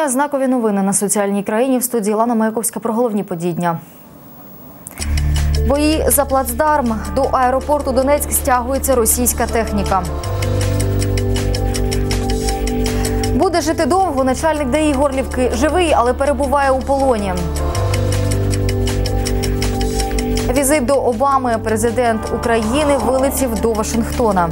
вітання. Знакові новини на соціальній країні в студії Лана Маяковська про головні події дня. Бої за плацдарм до аеропорту Донецьк стягується російська техніка. Буде жити довго. Начальник ДАІ Горлівки живий, але перебуває у полоні. Візит до Обами. Президент України вилетів до Вашингтона.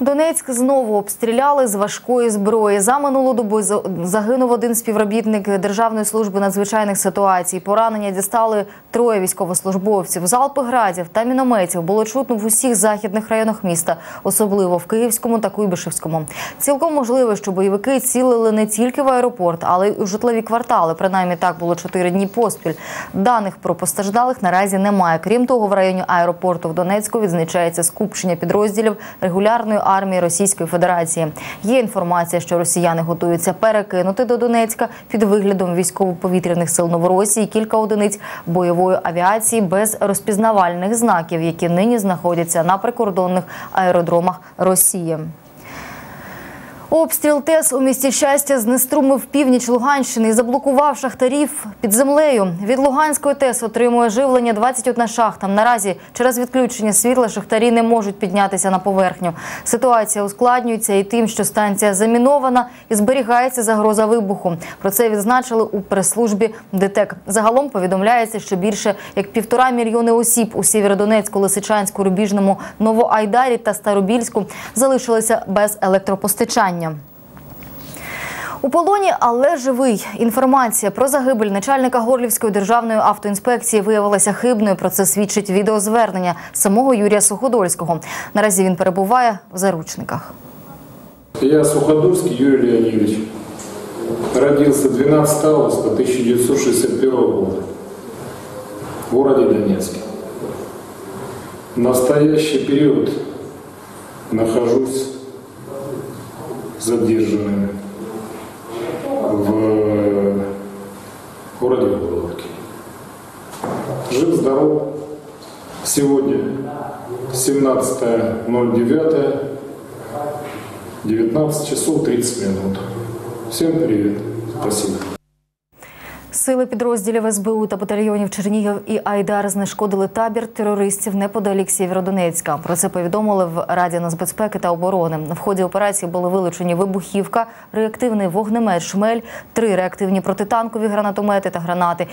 Донецьк знову обстріляли з важкої зброї. За минулу добу загинув один співробітник Державної служби надзвичайних ситуацій. Поранення дістали троє військовослужбовців. Залпи градів та мінометів було чутно в усіх західних районах міста, особливо в Київському та Куйбишевському. Цілком можливо, що бойовики цілили не тільки в аеропорт, але й у житлові квартали. Принаймні так було чотири дні поспіль. Даних про постраждалих наразі немає. Крім того, в районі аеропорту в Донецьку відзначається скупчення підрозділів регулярної армії Російської Федерації. Є інформація, що росіяни готуються перекинути до Донецька під виглядом військово-повітряних сил Новоросії кілька одиниць бойової авіації без розпізнавальних знаків, які нині знаходяться на прикордонних аеродромах Росії. Обстріл ТЕС у місті щастя знеструмив північ Луганщини і заблокував шахтарів під землею. Від Луганської ТЕС отримує живлення 21 шахта. Наразі через відключення світла шахтарі не можуть піднятися на поверхню. Ситуація ускладнюється і тим, що станція замінована і зберігається загроза вибуху. Про це відзначили у прес-службі ДТЕК. Загалом повідомляється, що більше як півтора мільйони осіб у Сєвєродонецьку, Лисичанську, Рубіжному, Новоайдарі та Старобільську залишилися без електропостачання. У полоні, але живий. Інформація про загибель начальника Горлівської державної автоінспекції виявилася хибною. Про це свідчить відеозвернення самого Юрія Суходольського. Наразі він перебуває в заручниках. Я Суходольский Юрий Леонидович. Родился 12 августа 1961 года в городе Донецке. В настоящий период нахожусь задержанным в городе Горловке. Жив-здоров. Сегодня 17.09. 19 часов 30 минут. Всем привет. Спасибо. Сили підрозділів СБУ та батальйонів Чернігів і Айдар знешкодили табір терористів неподалік Сєвєродонецька. Про це повідомили в Раді нацбезпеки та оборони. В ході операції були вилучені вибухівка, реактивний вогнемет «Шмель», три реактивні протитанкові гранатомети та гранати.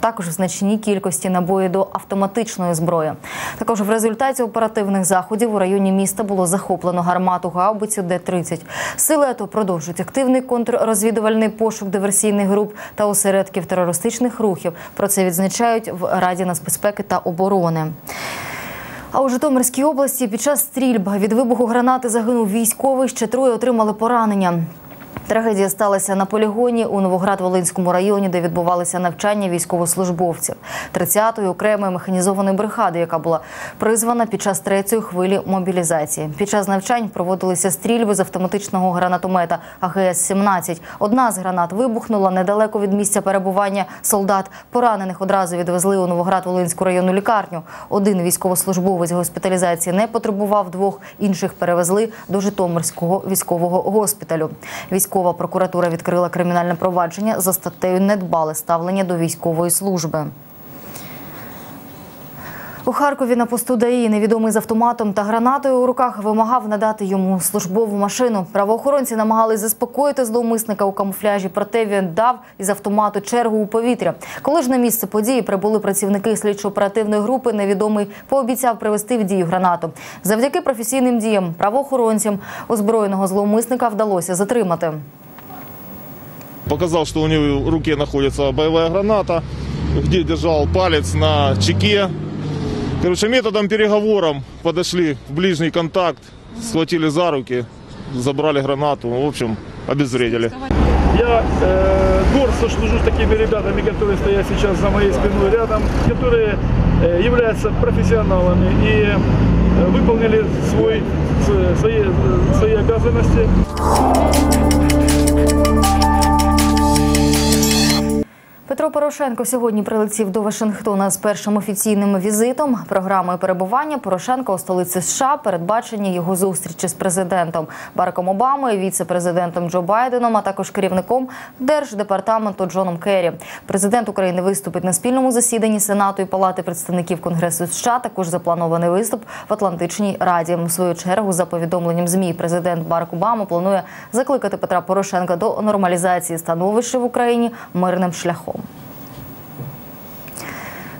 Також в значній кількості набої до автоматичної зброї. Також в результаті оперативних заходів у районі міста було захоплено гармату гаубицю Д-30. Сили АТО продовжують активний контррозвідувальний пошук диверсійних груп та осередків терористичних рухів. Про це відзначають в Раді нацбезпеки та оборони. А у Житомирській області під час стрільб від вибуху гранати загинув військовий. Ще троє отримали поранення. Трагедія сталася на полігоні у Новоград-Волинському районі, де відбувалися навчання військовослужбовців 30-ї окремої механізованої бригади, яка була призвана під час третьої хвилі мобілізації. Під час навчань проводилися стрільби з автоматичного гранатомета АГС-17. Одна з гранат вибухнула недалеко від місця перебування солдат. Поранених одразу відвезли у Новоград-Волинську районну лікарню. Один військовослужбовець госпіталізації не потребував, двох інших перевезли до Житомирського військового госпіталю. Військова прокуратура відкрила кримінальне провадження за статтею недбале ставлення до військової служби. У Харкові на посту ДАІ невідомий з автоматом та гранатою у руках вимагав надати йому службову машину. Правоохоронці намагались заспокоїти зловмисника у камуфляжі, проте він дав із автомату чергу у повітря. Коли ж на місце події прибули працівники слідчо-оперативної групи, невідомий пообіцяв привести в дію гранату. Завдяки професійним діям правоохоронцям озброєного зловмисника вдалося затримати. Показал, что у него в руке находится боевая граната, где держал палец на чеке. Короче, методом переговором подошли в ближний контакт, схватили за руки, забрали гранату, в общем, обезвредили. Я э, гордо служу с такими ребятами, которые стоят сейчас за моей спиной рядом, которые э, являются профессионалами и э, выполнили свой, с- свои, э, свои обязанности. Петро Порошенко сьогодні прилетів до Вашингтона з першим офіційним візитом. Програмою перебування Порошенка у столиці США передбачені його зустрічі з президентом Бараком Обамою, віце-президентом Джо Байденом, а також керівником держдепартаменту Джоном Керрі. Президент України виступить на спільному засіданні Сенату і Палати представників Конгресу США. Також запланований виступ в Атлантичній Раді. У свою чергу, за повідомленням змі, президент Барак Обама планує закликати Петра Порошенка до нормалізації становища в Україні мирним шляхом.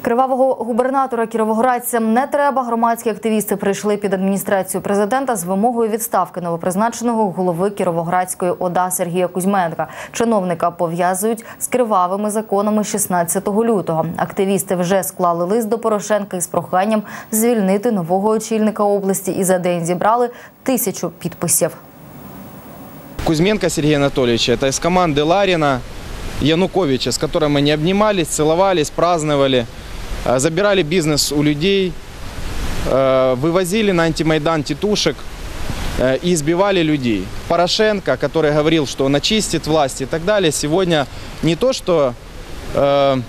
Кривавого губернатора кіровоградцям не треба. Громадські активісти прийшли під адміністрацію президента з вимогою відставки новопризначеного голови Кіровоградської ОДА Сергія Кузьменка. Чиновника пов'язують з кривавими законами 16 лютого. Активісти вже склали лист до Порошенка із проханням звільнити нового очільника області і за день зібрали тисячу підписів. Кузьменко Сергея Анатольевича, это из команды Ларина, Януковича, с которым мы не обнимались, целовались, праздновали, э, Забирали бизнес у людей, э, вывозили на антимайдан тетушек э, и избивали людей. Порошенко, который говорил, что он очистит власть и так далее, сегодня не то, что э,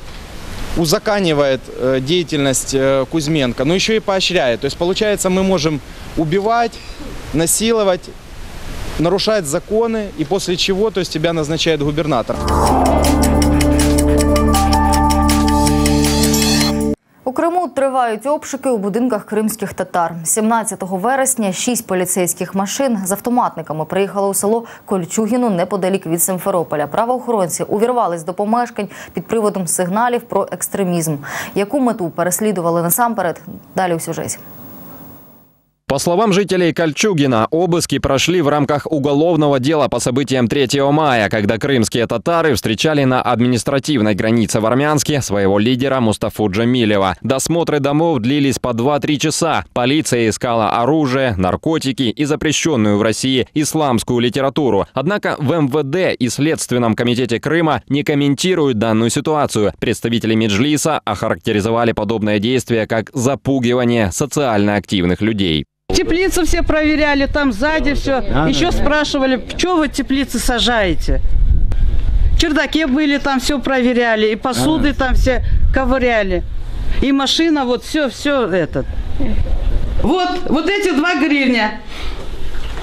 узаканивает э, деятельность э, Кузьменко, но еще и поощряет. То есть, получается, мы можем убивать, насиловать, нарушать законы, и после чего то есть, тебя назначает губернатор. У Криму тривають обшуки у будинках кримських татар. 17 вересня шість поліцейських машин з автоматниками приїхали у село Кольчугіну неподалік від Симферополя. Правоохоронці увірвались до помешкань під приводом сигналів про екстремізм. Яку мету переслідували насамперед? Далі у сюжеті. По словам жителей Кольчугина, обыски прошли в рамках уголовного дела по событиям 3 мая, когда крымские татары встречали на административной границе в Армянске своего лидера Мустафу Джамилева. Досмотры домов длились по 2-3 часа. Полиция искала оружие, наркотики и запрещенную в России исламскую литературу. Однако в МВД и Следственном комитете Крыма не комментируют данную ситуацию. Представители Меджлиса охарактеризовали подобное действие как запугивание социально активных людей. Теплицы все проверяли, там сзади все. Еще спрашивали, что вы теплицы сажаете? Чердаке были, там все проверяли, и посуды там все ковыряли. И машина, вот все, все этот. Вот, вот эти два гривня.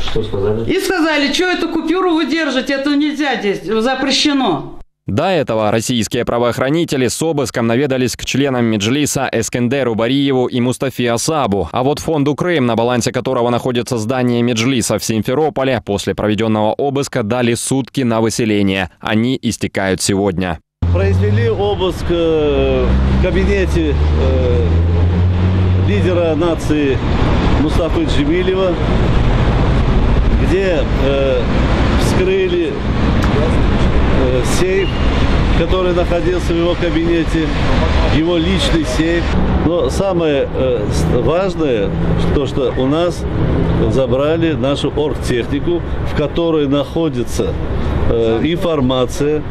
Что сказали? И сказали, что эту купюру вы держите, это нельзя здесь, запрещено. До этого российские правоохранители с обыском наведались к членам Меджлиса Эскендеру Бариеву и Мустафе Асабу. А вот фонду Крым, на балансе которого находится здание Меджлиса в Симферополе, после проведенного обыска дали сутки на выселение. Они истекают сегодня. Произвели обыск э, в кабинете э, лидера нации Мустафы Джемилева, где э, вскрыли сейф, который находился в его кабинете, его личный сейф. Но самое э, важное, то, что у нас забрали нашу оргтехнику, в которой находится э, информация,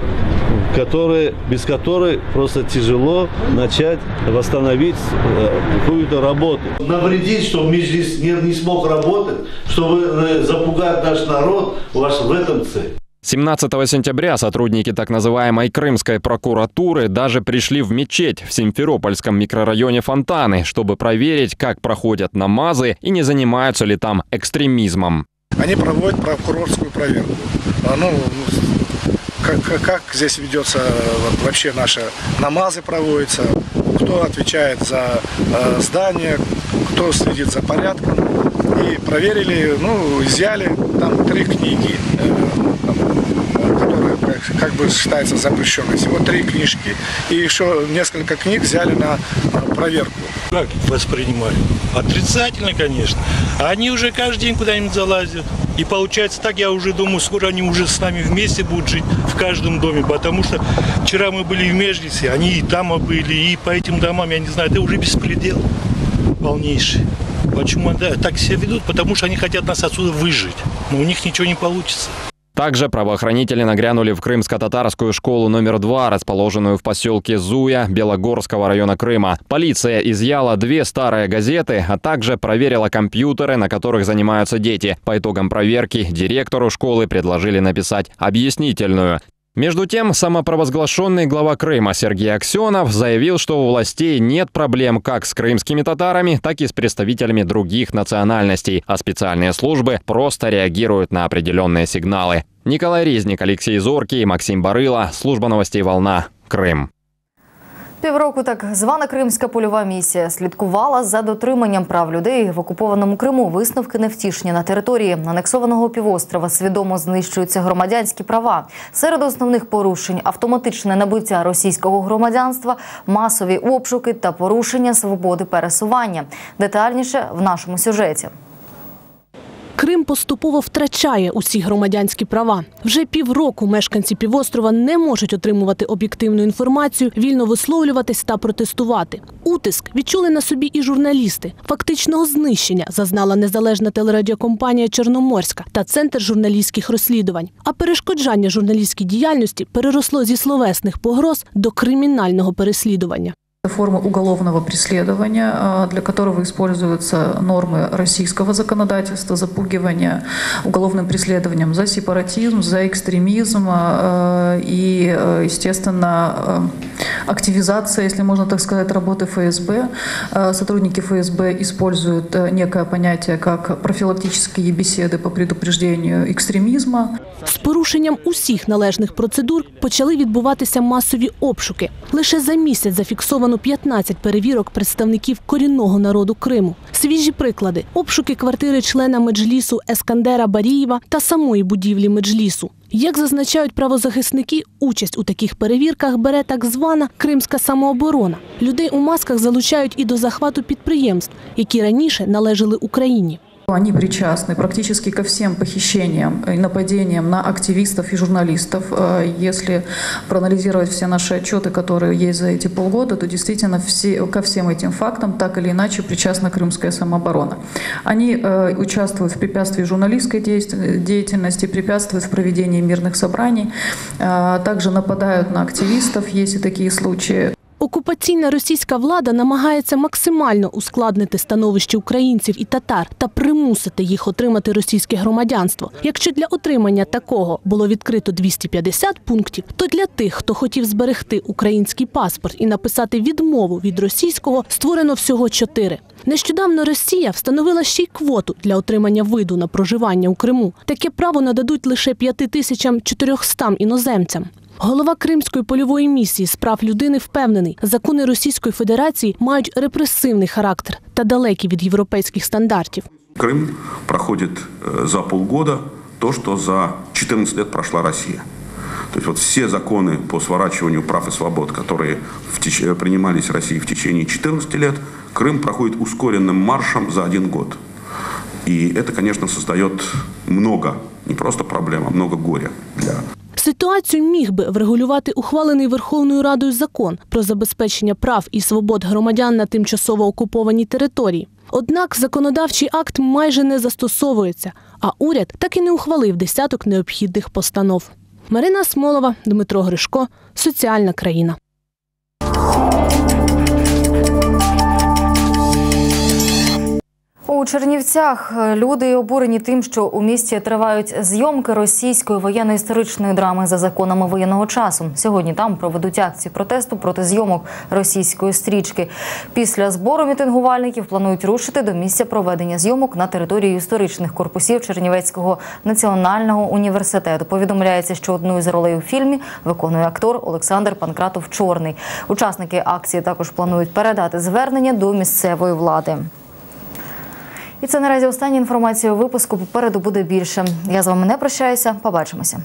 которая, без которой просто тяжело начать восстановить э, какую-то работу. навредить, чтобы Меджлис не, не смог работать, чтобы э, запугать наш народ, у вас в этом цель. 17 сентября сотрудники так называемой крымской прокуратуры даже пришли в мечеть в Симферопольском микрорайоне Фонтаны, чтобы проверить, как проходят намазы и не занимаются ли там экстремизмом. они проводят прокурорскую проверку. А, Ну, как, как, здесь ведется э, вообще наши намазы проводятся, кто отвечает за э, здание, кто следит за порядком. И проверили, ну, изъяли там три книги, э, там, э, которые как, бы считаются запрещенными. Всего три книжки. И еще несколько книг взяли на проверку. Как воспринимали? Отрицательно, конечно. Они уже каждый день куда-нибудь залазят. И получается так, я уже думаю, скоро они уже с нами вместе будут жить в каждом доме. Потому что вчера мы были в Межлисе, они и там были, и по этим домам, я не знаю, это уже беспредел полнейший. Почему они так себя ведут? Потому что они хотят нас отсюда выжить. Но у них ничего не получится. Также правоохранители нагрянули в крымско-татарскую школу номер 2, расположенную в поселке Зуя Белогорского района Крыма. Полиция изъяла две старые газеты, а также проверила компьютеры, на которых занимаются дети. По итогам проверки директору школы предложили написать объяснительную. Между тем, самопровозглашенный глава Крыма Сергей Аксенов заявил, что у властей нет проблем как с крымскими татарами, так и с представителями других национальностей, а специальные службы просто реагируют на определенные сигналы. Николай Резник, Алексей Зоркий, Максим Барыла. Служба новостей «Волна». Крым. Півроку так звана Кримська польова місія слідкувала за дотриманням прав людей в окупованому Криму. Висновки невтішні на території анексованого півострова свідомо знищуються громадянські права. Серед основних порушень автоматичне набуття російського громадянства, масові обшуки та порушення свободи пересування. Детальніше в нашому сюжеті. Крим поступово втрачає усі громадянські права. Вже півроку мешканці півострова не можуть отримувати об'єктивну інформацію, вільно висловлюватись та протестувати. Утиск відчули на собі і журналісти. Фактичного знищення зазнала незалежна телерадіокомпанія Чорноморська та центр журналістських розслідувань. А перешкоджання журналістській діяльності переросло зі словесних погроз до кримінального переслідування. Формы уголовного преследования, а, для которого используются нормы российского законодательства, запугивания уголовным преследованием за сепаратизм, за экстремизм а, и, а, естественно, а, активизация, если можно так сказать, работы ФСБ. Сотрудники ФСБ используют некое понятие как профилактические беседы по предупреждению экстремизма. З порушенням усіх належних процедур почали відбуватися масові обшуки. Лише за місяць зафіксовано 15 перевірок представників корінного народу Криму. Свіжі приклади: обшуки квартири члена меджлісу Ескандера Барієва та самої будівлі меджлісу. Як зазначають правозахисники, участь у таких перевірках бере так звана кримська самооборона. Людей у масках залучають і до захвату підприємств, які раніше належали Україні. Они причастны практически ко всем похищениям и нападениям на активистов и журналистов. Э, Если проанализировать все наши отчеты, которые есть за эти полгода, то действительно все, ко всем этим фактам так или иначе причастна крымская самооборона. Они э, участвуют в препятствии журналистской деятельности, препятствуют в проведении мирных собраний, э, также нападают на активистов, есть и такие случаи. Окупаційна російська влада намагається максимально ускладнити становище українців і татар та примусити їх отримати російське громадянство. Якщо для отримання такого було відкрито 250 пунктів, то для тих, хто хотів зберегти український паспорт і написати відмову від російського, створено всього чотири. Нещодавно Росія встановила ще й квоту для отримання виду на проживання у Криму. Таке право нададуть лише 5400 іноземцям. Голова Кримської польової місії з прав людини впевнений, закони Російської Федерації мають репресивний характер та далекі від європейських стандартів. Крым проходит э, за полгода то, что за 14 лет прошла Россия. То есть вот все законы по сворачиванию прав и свобод, которые в теч- э, принимались Россией в течение 14 лет, Крым проходит ускоренным маршем за один год. И это, конечно, создает много, не просто проблем, а много горя для Ситуацію міг би врегулювати ухвалений Верховною Радою закон про забезпечення прав і свобод громадян на тимчасово окупованій території. Однак законодавчий акт майже не застосовується, а уряд так і не ухвалив десяток необхідних постанов. Марина Смолова, Дмитро Гришко, Соціальна країна. У Чернівцях люди обурені тим, що у місті тривають зйомки російської воєнно-історичної драми за законами воєнного часу. Сьогодні там проведуть акцію протесту проти зйомок російської стрічки. Після збору мітингувальників планують рушити до місця проведення зйомок на території історичних корпусів Чернівецького національного університету. Повідомляється, що одну із ролей у фільмі виконує актор Олександр Панкратов Чорний. Учасники акції також планують передати звернення до місцевої влади. І це наразі остання інформація випуску. Попереду буде більше. Я з вами не прощаюся. Побачимося.